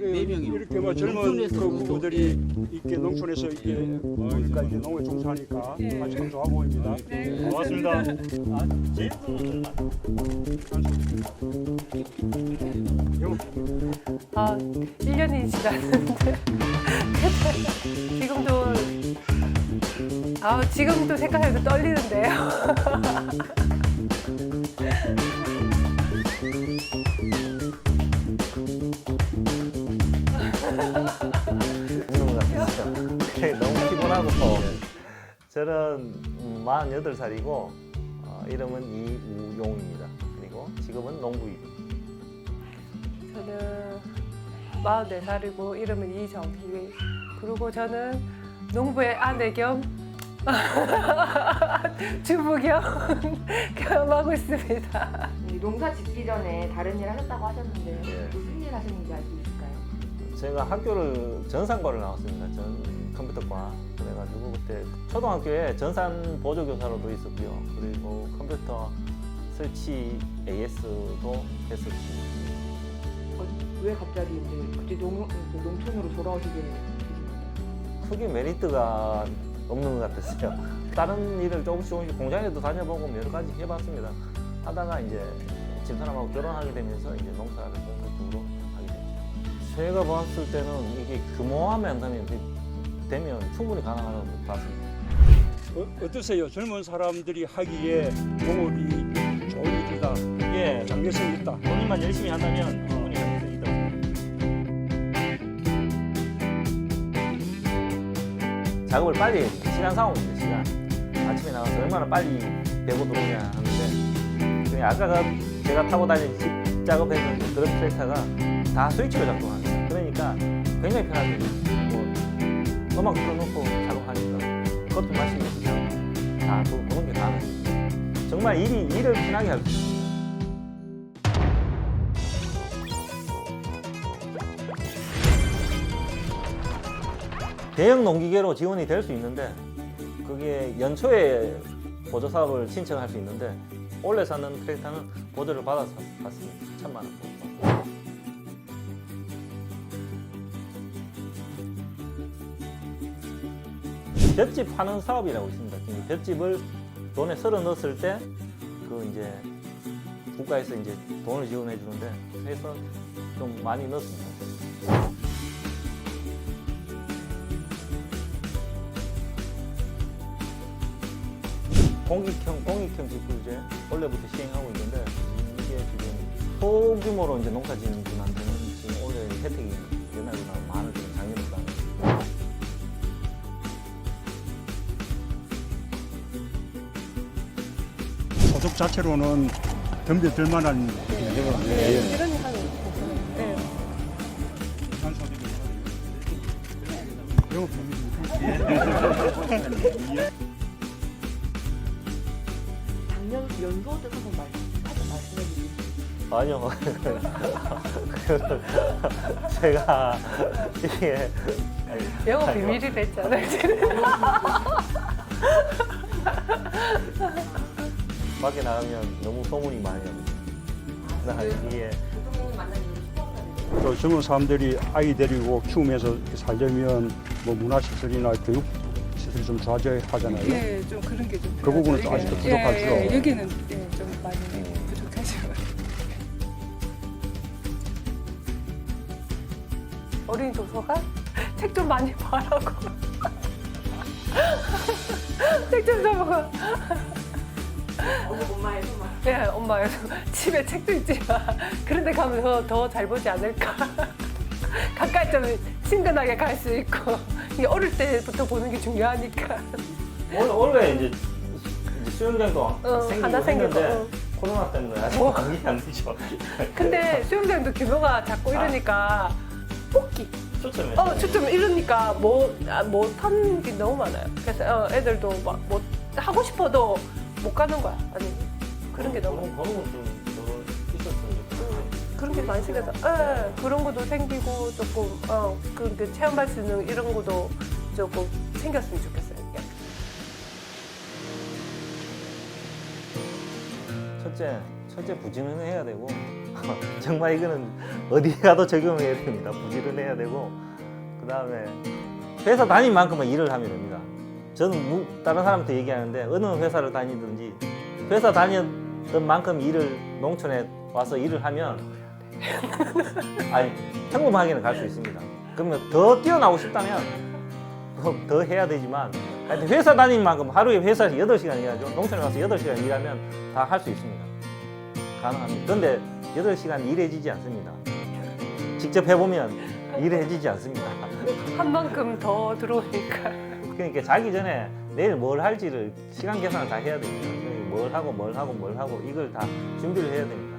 네 명이 이렇게 뭐 젊은 그 또, 부부들이 이렇게 농촌에서 이렇게 보니까 이제 농에 종사하니까 아주 참 좋아 보입니다. 고맙습니다. 아, 아, 1년이 지났는데. 지금도 아, 지금도 생각해도 떨리는데요. 저는 음, 48살이고 어, 이름은 이우용입니다. 그리고 직업은 농부입니다. 저는 44살이고 이름은 이정희. 그리고 저는 농부의 아내 겸 주부 겸 겸하고 있습니다. 이 농사 짓기 전에 다른 일 하셨다고 하셨는데 예. 무슨 일 하셨는지 알 수 있을까요? 제가 학교를 전산과를 나왔습니다. 전 컴퓨터과 그래가지고 그때 초등학교에 전산 보조 교사로도 있었고요. 그리고 컴퓨터 설치 AS도 했었고 어, 왜 갑자기 이제 갑자기 농, 그 농촌으로 돌아오시게 되신 거예요? 크게 메리트가 없는 것 같았어요. 다른 일을 조금씩 조금씩 공장에도 다녀보고 뭐 여러 가지 해봤습니다. 하다가 이제 집 사람하고 결혼하게 되면서 이제 농사를 본격적으로 하게 됐죠. 제가 봤을 때는 이게 규모화만 하면 되면 충분히 가능하다고 봤습니다. 어, 어떠세요? 젊은 사람들이 하기에 농업이 좋은 일이다. 예, 장래성이 있다. 본인만 열심히 한다면 충분히 할수 있다고 작업을 빨리 시간 상황입니다. 시간. 아침에 나가서 얼마나 빨리 배고 들어오냐 하는데 그냥 아까 제가 타고 다니는 집 작업했던 그런 트랙터가 다 스위치로 작동합니다. 그러니까 굉장히 뭐 음악 틀어놓고 작업하니까 그것도 마시면서 다 보- 보는 게 가능해요. 정말 일이 일을 편하게 할 수 있어요. 대형 농기계로 지원이 될 수 있는데 그게 연초에 보조 사업을 신청할 수 있는데 올해 사는 트랙터는 보조를 받아서 샀습니다. 천만 원. 볏짚 파는 사업이라고 있습니다. 이 볏짚을 돈에 썰어 넣었을 때 그 이제 국가에서 이제 돈을 지원해 주는데 해서 좀 많이 넣습니다. 공익형 공익형 직불제 원래부터 시행하고 있는데 이게 지금 소규모로 이제 농사 짓는 소득 자체로는 덤벼들 만한 네, 하는 네. 영업 범위입니다. 작년 한번 말, 한번 말씀해 주세요. 아니요 제가 이게 영업 비밀이 됐잖아요. 지금. 밖에 나가면 너무 소문이 많이 납니다. 나 이게 만난 이후로 수고하셨는데 또 젊은 사람들이 아이 데리고 키우면서 살려면 뭐 문화시설이나 교육 시설이 좀 좋아져야 하잖아요. 예, 좀 그런 게 좀. 그 부분은 좀 예, 아직도 예, 부족하죠. 예, 여기는 예, 좀 많이 부족하죠. 어린이 도서관? 책 좀 많이 봐라고. 책 좀 사보고. 엄마의 소망. 네, 엄마 집에 책도 있지만 그런데 가면 더더잘 보지 않을까. 가까이 좀 친근하게 갈 수 있고 이게 어릴 때부터 보는 게 중요하니까. 원- 원래 이제, 이제 수영장도 어, 생기고 하나 생기고, 했는데 어. 코로나 때문에 아직 뭐. 방이 안 되죠. 근데 수영장도 규모가 작고 이러니까 뽑기. 초점에 어, 초점 이러니까 뭐, 아, 못하는 게 너무 많아요. 그래서 어, 애들도 막뭐 하고 싶어도 못 가는 거야. 아니 그런 게 너무 그런 있었으면 좋겠어요. 그런 게 많이 생겨서 예, 그런 것도 생기고 조금 어, 그렇게 체험할 수 있는 이런 것도 조금 생겼으면 좋겠어요. 이게. 첫째, 첫째 부지런해야 되고 정말 이거는 어디 가도 적용해야 됩니다. 부지런해야 되고 그 다음에 회사 다닌 만큼만 일을 하면 됩니다. 저는 무- 다른 사람한테 얘기하는데 어느 회사를 다니든지 회사 다녔던 만큼 일을 농촌에 와서 일을 하면 아니 평범하게는 갈 수 있습니다. 그러면 더 뛰어나고 싶다면 더 해야 되지만 하여튼 회사 다닌 만큼 하루에 회사에서 8시간 일하죠. 농촌에 가서 8시간 일하면 다 할 수 있습니다. 가능합니다. 그런데 8시간 일해지지 않습니다. 직접 해보면 일해지지 않습니다. 한 만큼 더 들어오니까. 그러니까 자기 전에 내일 뭘 할지를 시간 계산을 다 해야 됩니다. 그러니까 뭘 하고 뭘 하고 뭘 하고 이걸 다 준비를 해야 됩니다.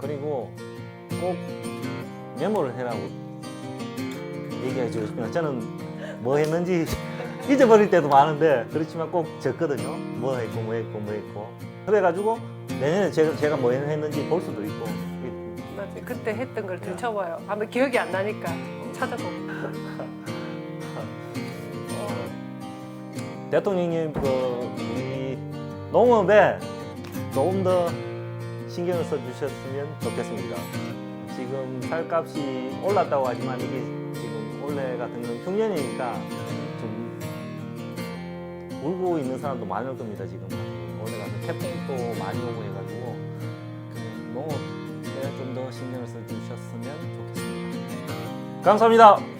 그리고 꼭 메모를 해라고 얘기해 주고 싶습니다. 저는 뭐 했는지 잊어버릴 때도 많은데 그렇지만 꼭 적거든요. 뭐 했고 뭐 했고 뭐 했고 그래가지고 내년에 제가, 제가 뭐 했는지 볼 수도 있고 맞아요. 그때 했던 걸 들춰봐요. 아마 기억이 안 나니까 찾아보고. 대통령님 그 우리 농업에 조금 더 신경을 써 주셨으면 좋겠습니다. 지금 살값이 올랐다고 하지만 이게 지금 올해 같은 건 흉년이니까 좀 울고 있는 사람도 많을 겁니다. 지금 올해 같은 태풍도 많이 오고 해가지고 그 농업에 좀 더 신경을 써 주셨으면 좋겠습니다. 감사합니다.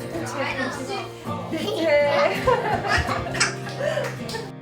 이게 찍어준대.